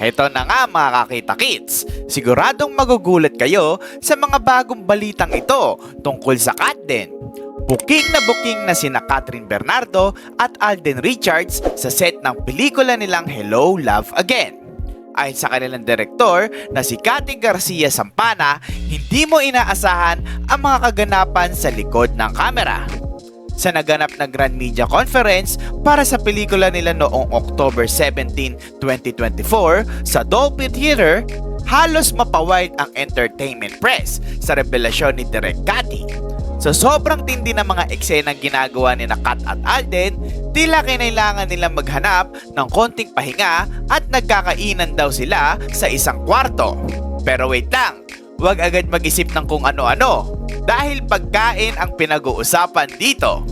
Heto na nga mga kakita kids, siguradong magugulat kayo sa mga bagong balitang ito tungkol sa Katden. Booking na booking na sina Catherine Bernardo at Alden Richards sa set ng pelikula nilang Hello, Love Again. Ayon sa kanilang direktor na si Cathy Garcia Sampana, hindi mo inaasahan ang mga kaganapan sa likod ng kamera sa naganap na Grand Media Conference para sa pelikula nila noong October 17, 2024 sa Dolby Theater, halos mapawide ang entertainment press sa revelasyon ni Direk Cathy. Sa sobrang tindi ng mga eksenang ginagawa ni Kat at Alden, tila kinailangan nilang maghanap ng konting pahinga at nagkakainan daw sila sa isang kwarto. Pero wait lang, huwag agad mag-isip ng kung ano-ano dahil pagkain ang pinag-uusapan dito.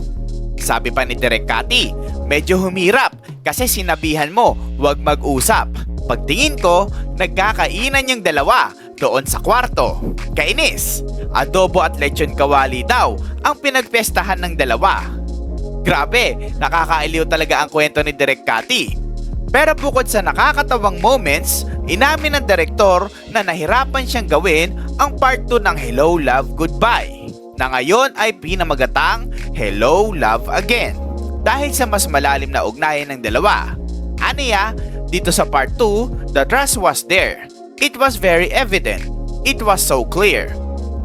Sabi pa ni Direk Cathy, medyo humirap kasi sinabihan mo huwag mag-usap. Pagtingin ko, nagkakainan yung dalawa doon sa kwarto. Kainis, adobo at lechon kawali daw ang pinagpestahan ng dalawa. Grabe, nakakailiw talaga ang kwento ni Direk Cathy. Pero bukod sa nakakatawang moments, inamin ng direktor na nahirapan siyang gawin ang part 2 ng Hello Love Goodbye na ngayon ay pinamagatang Hello Love Again dahil sa mas malalim na ugnayan ng dalawa. Aniya, dito sa part 2, the trust was there. It was very evident. It was so clear.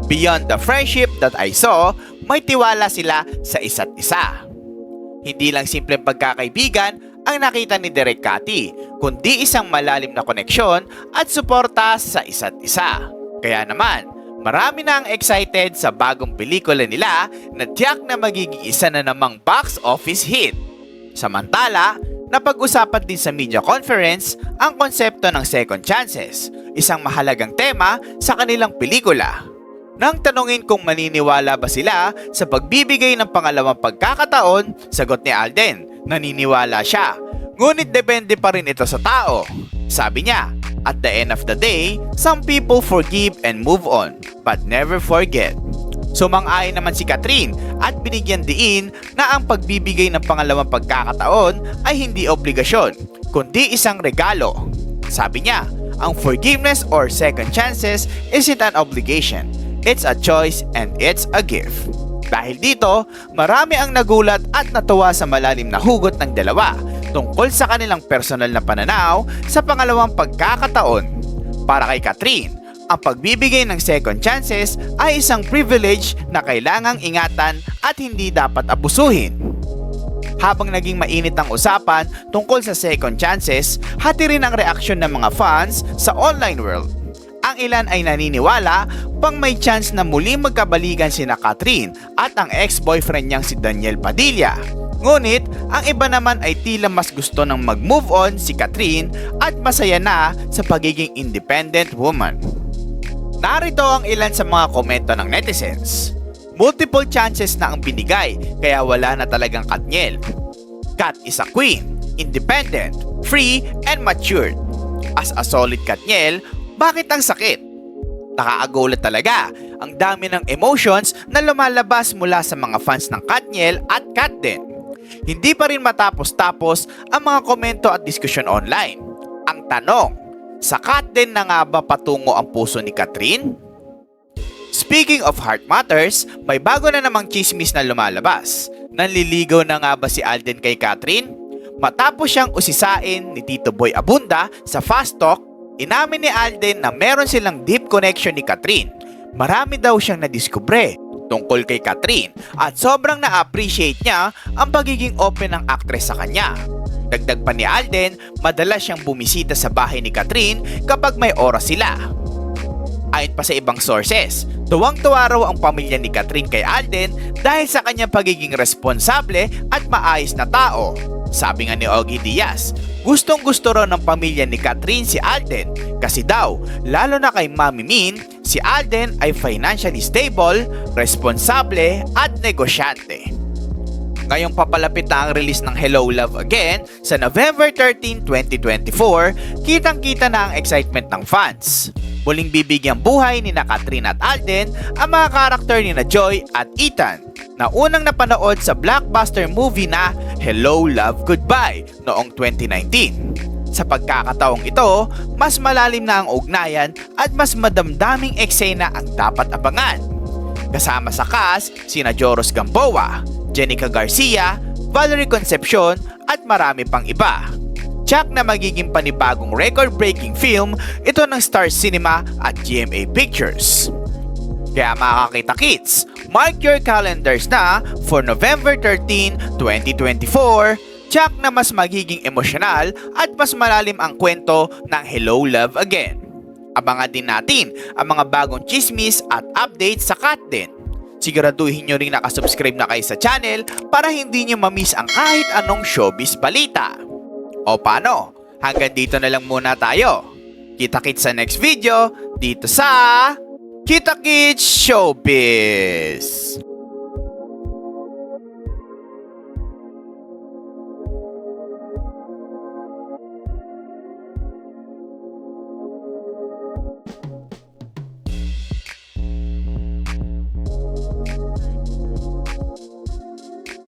Beyond the friendship that I saw, may tiwala sila sa isa't isa. Hindi lang simpleng pagkakaibigan ang nakita ni Derek Cathy, kundi isang malalim na koneksyon at suporta sa isa't isa. Kaya naman, marami na ang excited sa bagong pelikula nila na tiyak na magiging isa na namang box office hit. Samantala, napag-usapan din sa media conference ang konsepto ng second chances, isang mahalagang tema sa kanilang pelikula. Nang tanungin kung maniniwala ba sila sa pagbibigay ng pangalawang pagkakataon, sagot ni Alden, naniniwala siya. Ngunit depende pa rin ito sa tao. Sabi niya, at the end of the day, some people forgive and move on, but never forget. Sumang-ayon naman si Catherine at binigyan diin na ang pagbibigay ng pangalawang pagkakataon ay hindi obligasyon, kundi isang regalo. Sabi niya, ang forgiveness or second chances isn't an obligation. It's a choice and it's a gift. Dahil dito, marami ang nagulat at natuwa sa malalim na hugot ng dalawa tungkol sa kanilang personal na pananaw sa pangalawang pagkakataon. Para kay Catherine, ang pagbibigay ng second chances ay isang privilege na kailangang ingatan at hindi dapat abusuhin. Habang naging mainit ang usapan tungkol sa second chances, hati rin ang reaksyon ng mga fans sa online world. Ang ilan ay naniniwala pang may chance na muli magkabaligan sina Catherine at ang ex-boyfriend niyang si Daniel Padilla. Ngunit, ang iba naman ay tila mas gusto ng mag-move on si Catherine at masaya na sa pagiging independent woman. Narito ang ilan sa mga komento ng netizens. Multiple chances na ang binigay kaya wala na talagang Katniel. Kat is a queen, independent, free, and matured. As a solid Katniel, bakit ang sakit? Nakaagulat talaga. Ang dami ng emotions na lumalabas mula sa mga fans ng Katniel at Katden. Hindi pa rin matapos-tapos ang mga komento at diskusyon online. Ang tanong, sa Katden na nga ba patungo ang puso ni Catherine? Speaking of heart matters, may bago na namang chismis na lumalabas. Nanliligaw na nga ba si Alden kay Catherine? Matapos siyang usisain ni Tito Boy Abunda sa Fast Talk, inamin ni Alden na meron silang deep connection ni Catherine. Marami daw siyang nadiskubre tungkol kay Catherine at sobrang na-appreciate niya ang pagiging open ng actress sa kanya. Dagdag pa ni Alden, madalas siyang bumisita sa bahay ni Catherine kapag may oras sila. Ayon pa sa ibang sources, tuwang-tuwa raw ang pamilya ni Catherine kay Alden dahil sa kanyang pagiging responsable at maayos na tao. Sabi nga ni Ogie Diaz, gustong gusto raw ng pamilya ni Catherine si Alden kasi daw, lalo na kay Mami Min, si Alden ay financially stable, responsable at negosyante. Ngayong papalapit na ang release ng Hello Love Again sa November 13, 2024, kitang-kita na ang excitement ng fans. Muling bibigyang buhay ni na Catherine at Alden ang mga karakter ni na Joy at Ethan na unang napanood sa blockbuster movie na Hello Love Goodbye noong 2019. Sa pagkakataong ito, mas malalim na ang ugnayan at mas madamdaming eksena ang dapat abangan. Kasama sa cast sina Joros Gamboa, Jenica Garcia, Valerie Concepcion at marami pang iba. Tsak na magiging panibagong record-breaking film ito ng Star Cinema at GMA Pictures. Kaya mga kakita kids, mark your calendars na for November 13, 2024, tsak na mas magiging emosyonal at mas malalim ang kwento ng Hello Love Again. Abangan din natin ang mga bagong chismis at updates sa Kat din. Siguraduhin nyo rin nakasubscribe na kayo sa channel para hindi nyo mamiss ang kahit anong showbiz balita. O paano? Hanggang dito na lang muna tayo. Kita-kits sa next video dito sa Kita Kids Showbiz!